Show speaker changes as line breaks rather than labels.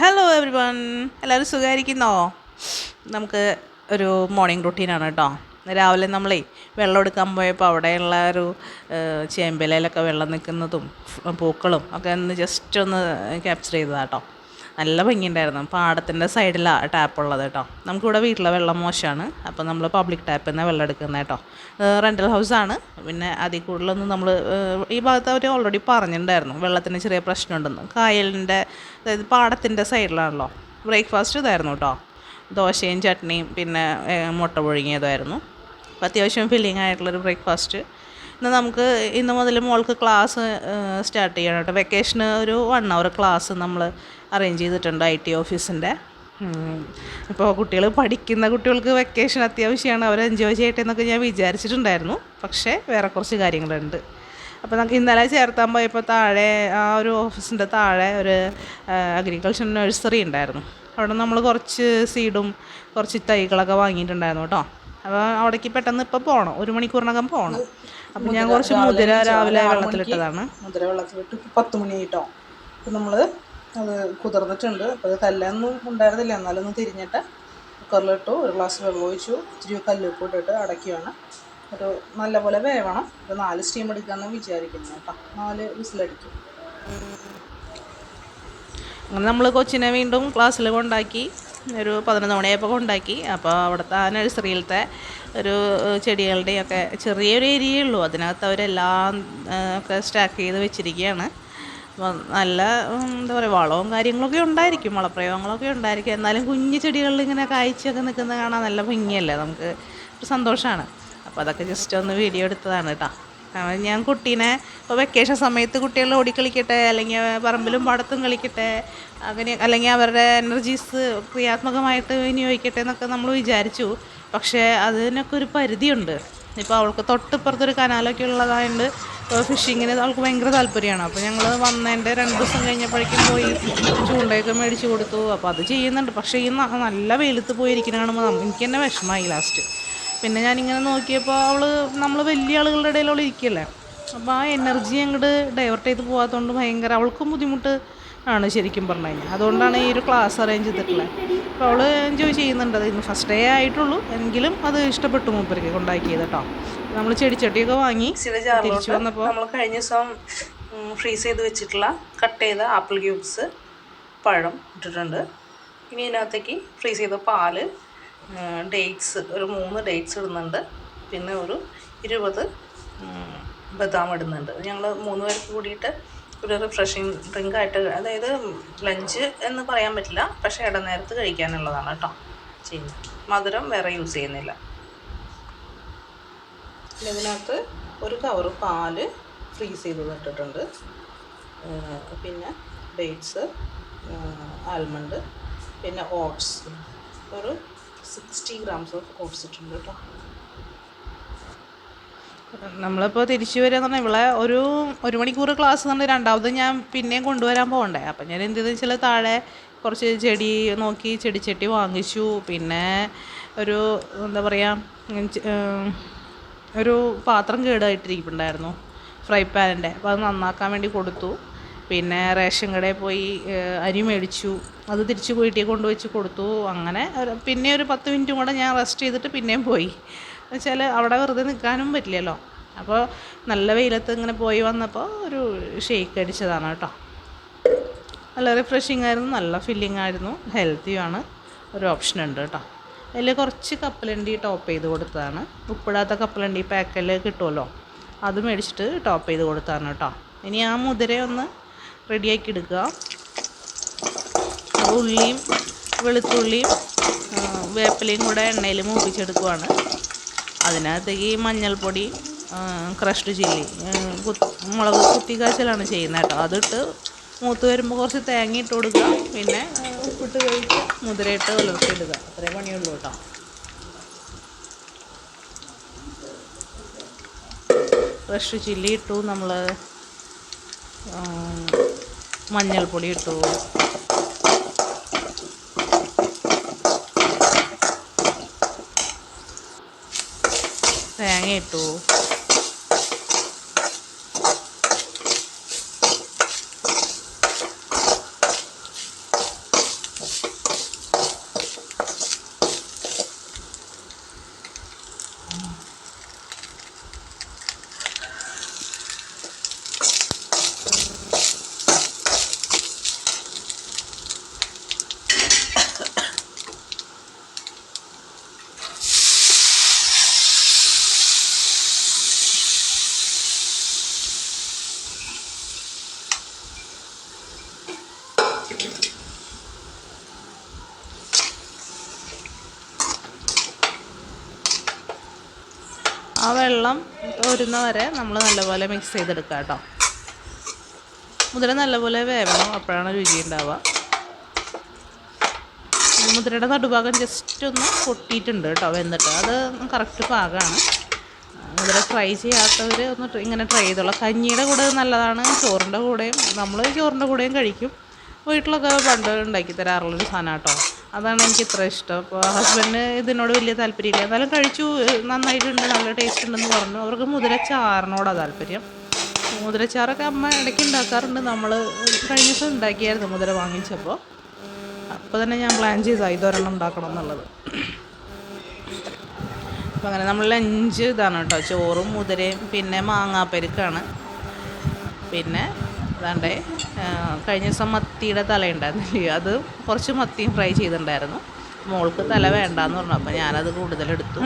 Hello every one എല്ലാവരും സുഖമായിരിക്കുന്നോ? നമുക്ക് ഒരു മോർണിംഗ് റുട്ടീനാണ് കേട്ടോ. രാവിലെ നമ്മളേ വെള്ളം എടുക്കാൻ പോയപ്പോൾ അവിടെയുള്ള ഒരു ചേമ്പിലയിലൊക്കെ വെള്ളം നിൽക്കുന്നതും പൂക്കളും ഒക്കെ ഒന്ന് ജസ്റ്റ് ഒന്ന് ക്യാപ്ചർ ചെയ്തതാട്ടോ നല്ല ഭംഗിയുണ്ടായിരുന്നു. പാടത്തിന്റെ സൈഡിലാണ് ടാപ്പ് ഉള്ളത് കേട്ടോ നമുക്കിവിടെ വീട്ടിലെ വെള്ളം മോശമാണ് അപ്പോൾ നമ്മൾ പബ്ലിക് ടാപ്പിൽ നിന്ന് വെള്ളം എടുക്കുന്നത് കേട്ടോ റെന്റൽ ഹൗസാണ് പിന്നെ അതിൽ കൂടുതലൊന്നും നമ്മൾ ഈ ഭാഗത്ത് അവർ ഓൾറെഡി പറഞ്ഞിട്ടുണ്ടായിരുന്നു. വെള്ളത്തിന് ചെറിയ പ്രശ്നമുണ്ടെന്ന്. കായലിന്റെ അതായത് പാടത്തിന്റെ സൈഡിലാണല്ലോ. ബ്രേക്ക്ഫാസ്റ്റ് ഇതായിരുന്നു കേട്ടോ ദോശയും ചട്നിയും പിന്നെ മുട്ട പുഴുങ്ങിയതായിരുന്നു. അപ്പോൾ അത്യാവശ്യം ഫില്ലിംഗ് ആയിട്ടുള്ളൊരു ബ്രേക്ക്ഫാസ്റ്റ് ഇന്ന് നമുക്ക് ഇന്ന് മുതൽ മോൾക്ക് ക്ലാസ് സ്റ്റാർട്ട് ചെയ്യണം കേട്ടോ. വെക്കേഷന് ഒരു വൺ അവർ ക്ലാസ് നമ്മൾ അറേഞ്ച് ചെയ്തിട്ടുണ്ട് ഐ ടി ഓഫീസിന്റെ ഇപ്പോൾ കുട്ടികൾ പഠിക്കുന്ന കുട്ടികൾക്ക് വെക്കേഷൻ അത്യാവശ്യമാണ്. അവർ എൻജോയ് ചെയ്യട്ടെ എന്നൊക്കെ ഞാൻ വിചാരിച്ചിട്ടുണ്ടായിരുന്നു. പക്ഷേ വേറെ കുറച്ച് കാര്യങ്ങളുണ്ട്. അപ്പോൾ നമുക്ക് ഇന്നലെ ചേർത്താൻ പോയപ്പോൾ താഴെ ആ ഒരു ഓഫീസിന്റെ താഴെ ഒരു അഗ്രികൾച്ചർ നഴ്സറി ഉണ്ടായിരുന്നു. അവിടെ നമ്മൾ കുറച്ച് സീഡും കുറച്ച് തൈകളൊക്കെ വാങ്ങിയിട്ടുണ്ടായിരുന്നു കേട്ടോ. അപ്പോൾ അവിടേക്ക് പെട്ടെന്ന് ഇപ്പോൾ പോകണം ഒരു മണിക്കൂറിനകം പോകണം അപ്പം ഞാൻ കുറച്ച് മുതിര രാവിലെ വെള്ളത്തിലിട്ടതാണ്.
മുതിര വെള്ളത്തിലിട്ട് ഇപ്പം പത്ത് മണി ആയിട്ടോ. അപ്പം നമ്മൾ അത് കുതിർന്നിട്ടുണ്ട്. അപ്പോൾ അത് കല്ലൊന്നും ഉണ്ടായിരുന്നില്ല. എന്നാലൊന്ന് തിരിഞ്ഞിട്ട് കുക്കറിലിട്ടു ഒരു ഗ്ലാസ് വെള്ളം ഒഴിച്ചു ഇച്ചിരി കല്ലുപ്പ് ഇട്ടിട്ട് അടയ്ക്കുകയാണ്. ഒരു നല്ലപോലെ വേവണം. ഒരു നാല് സ്റ്റീം എടുക്കാമെന്ന് വിചാരിക്കുന്നു കേട്ടോ. നാല് വിസിലടിക്കും.
അങ്ങനെ നമ്മൾ കൊച്ചിനെ വീണ്ടും ക്ലാസ്സിൽ കൊണ്ടാക്കി. ഒരു പതിനൊന്ന് മണിയായപ്പോൾ ഉണ്ടാക്കി അപ്പോൾ അവിടുത്തെ ആ നഴ്സറിയിലത്തെ ഒരു ചെടികളുടെയും ഒക്കെ ചെറിയൊരു ഏരിയയേ ഉള്ളൂ. അതിനകത്ത് അവരെല്ലാം ഒക്കെ സ്റ്റാക്ക് ചെയ്ത് വെച്ചിരിക്കുകയാണ്. അപ്പോൾ നല്ല എന്താ പറയുക വളവും കാര്യങ്ങളൊക്കെ ഉണ്ടായിരിക്കും. വളപ്രയോഗങ്ങളൊക്കെ ഉണ്ടായിരിക്കും. എന്നാലും കുഞ്ഞു ചെടികളിൽ ഇങ്ങനെ കായ്ച്ചൊക്കെ നിൽക്കുന്നത് കാണാൻ നല്ല ഭംഗിയല്ലേ? നമുക്ക് ഒരു സന്തോഷമാണ്. അപ്പോൾ അതൊക്കെ ജസ്റ്റ് ഒന്ന് വീഡിയോ എടുത്തതാണ് കേട്ടോ. ഞാൻ കുട്ടീനെ ഇപ്പോൾ വെക്കേഷൻ സമയത്ത് കുട്ടികൾ ഓടിക്കളിക്കട്ടെ അല്ലെങ്കിൽ പറമ്പിലും പാടത്തും കളിക്കട്ടെ അങ്ങനെ അല്ലെങ്കിൽ അവരുടെ എനർജീസ് ക്രിയാത്മകമായിട്ട് വിനിയോഗിക്കട്ടെ എന്നൊക്കെ നമ്മൾ വിചാരിച്ചു. പക്ഷേ അതിനൊക്കെ ഒരു പരിധിയുണ്ട്. ഇപ്പോൾ അവൾക്ക് തൊട്ടിപ്പുറത്തൊരു കനാലൊക്കെ ഉള്ളതായതുകൊണ്ട് ഫിഷിങ്ങിന് അവൾക്ക് ഭയങ്കര താല്പര്യമാണ്. അപ്പോൾ ഞങ്ങൾ വന്നതിന്റെ രണ്ട് ദിവസം കഴിഞ്ഞപ്പോഴേക്കും പോയി ചൂണ്ടയൊക്കെ മേടിച്ച് കൊടുത്തു. അപ്പോൾ അത് ചെയ്യുന്നുണ്ട്. പക്ഷേ ഈ നല്ല വെയിലത്ത് പോയിരിക്കുന്ന കാണുമ്പോൾ എനിക്ക് തന്നെ വിഷമമായി ലാസ്റ്റ് പിന്നെ ഞാനിങ്ങനെ നോക്കിയപ്പോൾ അവൾ നമ്മൾ വലിയ ആളുകളുടെ ഇടയിൽ അവൾ ഇരിക്കല്ലേ? അപ്പോൾ ആ എനർജി അങ്ങോട്ട് ഡൈവേർട്ട് ചെയ്ത് പോകാത്തതുകൊണ്ട് ഭയങ്കര അവൾക്കും ബുദ്ധിമുട്ട് ആണ് ശരിക്കും പറഞ്ഞു കഴിഞ്ഞാൽ അതുകൊണ്ടാണ് ഈ ഒരു ക്ലാസ് അറേഞ്ച് ചെയ്തിട്ടുള്ളത് അപ്പോൾ അവൾ എൻജോയ് ചെയ്യുന്നുണ്ട്. അത് ഇന്ന് ഫസ്റ്റ് ഡേ ആയിട്ടുള്ളൂ. എങ്കിലും അത് ഇഷ്ടപ്പെട്ടു മൂപ്പർക്ക് കൊണ്ടാക്കിയത് കേട്ടോ നമ്മൾ ചെടിച്ചട്ടിയൊക്കെ വാങ്ങി തിരിച്ചു വന്നപ്പോൾ
നമ്മൾ കഴിഞ്ഞ ദിവസം ഫ്രീസ് ചെയ്ത് വെച്ചിട്ടുള്ള കട്ട് ചെയ്ത ആപ്പിൾ ക്യൂബ്സ് പഴം ഇട്ടിട്ടുണ്ട്. ഇനി ഇതിനകത്തേക്ക് ഫ്രീസ് ചെയ്ത പാൽ ഡേറ്റ്സ് ഒരു മൂന്ന് ഡേറ്റ്സ് ഇടുന്നുണ്ട്. പിന്നെ ഒരു ഇരുപത് ബദാം ഇടുന്നുണ്ട്. ഞങ്ങൾ മൂന്ന് പേർക്ക് കൂടിയിട്ട് ഒരു റിഫ്രഷിങ് ഡ്രിങ്കായിട്ട് അതായത് ലഞ്ച് എന്ന് പറയാൻ പറ്റില്ല. പക്ഷേ ഇടനേരത്ത് കഴിക്കാനുള്ളതാണ് കേട്ടോ. ചെയ്യുന്നത് മധുരം വേറെ യൂസ് ചെയ്യുന്നില്ല. ഇതിനകത്ത് ഒരു കവറ് പാൽ ഫ്രീസ് ചെയ്ത് ഇട്ടിട്ടുണ്ട് പിന്നെ ഡേറ്റ്സ് ആൽമണ്ട് പിന്നെ ഓട്സ് ഒരു സിക്സ്റ്റി ഗ്രാംസ് ഓഫ് ഓട്സ് ഇട്ടിട്ടുണ്ട് കേട്ടോ.
നമ്മളിപ്പോൾ തിരിച്ചു വരിക എന്ന് പറഞ്ഞാൽ ഇവിടെ ഒരു ഒരു മണിക്കൂർ ക്ലാസ് പറഞ്ഞാൽ രണ്ടാമത് ഞാൻ പിന്നെയും കൊണ്ടുവരാൻ പോകണ്ടേ. അപ്പം ഞാൻ എന്ത് വെച്ചാൽ താഴെ കുറച്ച് ചെടി നോക്കി ചെടിച്ചട്ടി വാങ്ങിച്ചു. പിന്നെ ഒരു എന്താ പറയുക ഒരു പാത്രം കേടായിട്ടിരിക്കുന്നുണ്ടായിരുന്നു ഫ്രൈ പാനിന്റെ. അപ്പോൾ അത് നന്നാക്കാൻ വേണ്ടി കൊടുത്തു. പിന്നെ റേഷൻ കടയിൽ പോയി അരി മേടിച്ചു. അത് തിരിച്ച് വീട്ടിൽ കൊണ്ടുവച്ച് കൊടുത്തു. അങ്ങനെ പിന്നെ ഒരു പത്ത് മിനിറ്റും കൂടെ ഞാൻ റെസ്റ്റ് ചെയ്തിട്ട് പിന്നെയും പോയി. എന്നുവെച്ചാൽ അവിടെ വെറുതെ നിൽക്കാനും പറ്റില്ലല്ലോ. അപ്പോൾ നല്ല വെയിലത്ത് ഇങ്ങനെ പോയി വന്നപ്പോൾ ഒരു ഷേക്ക് അടിച്ചതാണ് കേട്ടോ. നല്ല റിഫ്രഷിംഗ് ആയിരുന്നു നല്ല ഫില്ലിംഗ് ആയിരുന്നു. ഹെൽത്തിയുമാണ് ഒരു ഓപ്ഷൻ ഉണ്ട് കേട്ടോ. അതിൽ കുറച്ച് കപ്പലണ്ടി ടോപ്പ് ചെയ്ത് കൊടുത്തതാണ്. ഉപ്പിടാത്ത കപ്പലണ്ടി പാക്കൽ കിട്ടുമല്ലോ അത് മേടിച്ചിട്ട് ടോപ്പ് ചെയ്ത് കൊടുത്തതാണ് കേട്ടോ. ഇനി ആ മുതിര ഒന്ന് റെഡിയാക്കി എടുക്കുക ഉള്ളിയും വെളുത്തുള്ളിയും വേപ്പിലയും കൂടെ എണ്ണയിൽ മൂപ്പിച്ചെടുക്കുവാണ്. അതിനകത്തേക്ക് ഈ മഞ്ഞൾപ്പൊടി ക്രഷ്ഡ് ചില്ലി മുളക് കുത്തിക്കാച്ചലാണ് ചെയ്യുന്നത് കേട്ടോ. അതിട്ട് മൂത്ത് വരുമ്പോൾ കുറച്ച് തേങ്ങ ഇട്ട് കൊടുക്കുക. പിന്നെ ഉപ്പിട്ട് കഴിച്ച് മുതിരയിട്ട് ഉലർത്തിയിടുക. അത്രേ പണിയുള്ളൂ കേട്ടോ. ക്രഷ്ഡ് ചില്ലി ഇട്ടു. നമ്മൾ മഞ്ഞൾപ്പൊടി ഇട്ടു. തേങ്ങ ഇട്ടു. ആ വെള്ളം ഒരുന്ന വരെ നമ്മൾ നല്ലപോലെ മിക്സ് ചെയ്തെടുക്കുക കേട്ടോ. മുതിര നല്ലപോലെ വേവണം അപ്പോഴാണ് രുചി ഉണ്ടാവുക. മുതിരയുടെ നടുഭാഗം ജസ്റ്റ് ഒന്ന് പൊട്ടിയിട്ടുണ്ട് കേട്ടോ വെന്നിട്ട് അത് കറക്റ്റ് പാകമാണ് മുതിര ഫ്രൈ ചെയ്യാത്തവർ ഒന്ന് ഇങ്ങനെ ട്രൈ ചെയ്തോളാം. കഞ്ഞിയുടെ കൂടെ നല്ലതാണ് ചോറിന്റെ കൂടെയും. നമ്മൾ ചോറിന്റെ കൂടെയും കഴിക്കും. വീട്ടിലൊക്കെ പണ്ട് ഉണ്ടാക്കി തരാറുള്ളൊരു സാധനം കേട്ടോ. അതാണ് എനിക്ക് ഇത്ര ഇഷ്ടം അപ്പോൾ ഹസ്ബൻഡിന് ഇതിനോട് വലിയ താല്പര്യമില്ല. എന്നാലും കഴിച്ചു നന്നായിട്ടുണ്ട് നല്ല ടേസ്റ്റ് ഉണ്ടെന്ന് പറഞ്ഞു. അവർക്ക് മുതിരച്ചാറിനോടാണ് താല്പര്യം. മുതിരച്ചാറൊക്കെ അമ്മ ഇടയ്ക്ക് ഉണ്ടാക്കാറുണ്ട്. നമ്മൾ കഴിഞ്ഞ ദിവസം ഉണ്ടാക്കിയായിരുന്നു മുതിര വാങ്ങിച്ചപ്പോൾ അപ്പോൾ തന്നെ ഞാൻ പ്ലാൻ ചെയ്താൽ ഇതൊരെണ്ണം ഉണ്ടാക്കണം എന്നുള്ളത്. അപ്പോൾ അങ്ങനെ നമ്മൾ ലഞ്ച് ഇതാണ് കേട്ടോ. ചോറും മുതിരയും പിന്നെ മാങ്ങാപ്പരിക്കാണ് പിന്നെ അതാണ്ടേ കഴിഞ്ഞ ദിവസം മത്തിയുടെ തല ഉണ്ടായിരുന്നില്ലേ? അത് കുറച്ച് മത്തിയും ഫ്രൈ ചെയ്തിട്ടുണ്ടായിരുന്നു. മോൾക്ക് തല വേണ്ടാന്ന് പറഞ്ഞു. അപ്പോൾ ഞാനത് കൂടുതലെടുത്തു.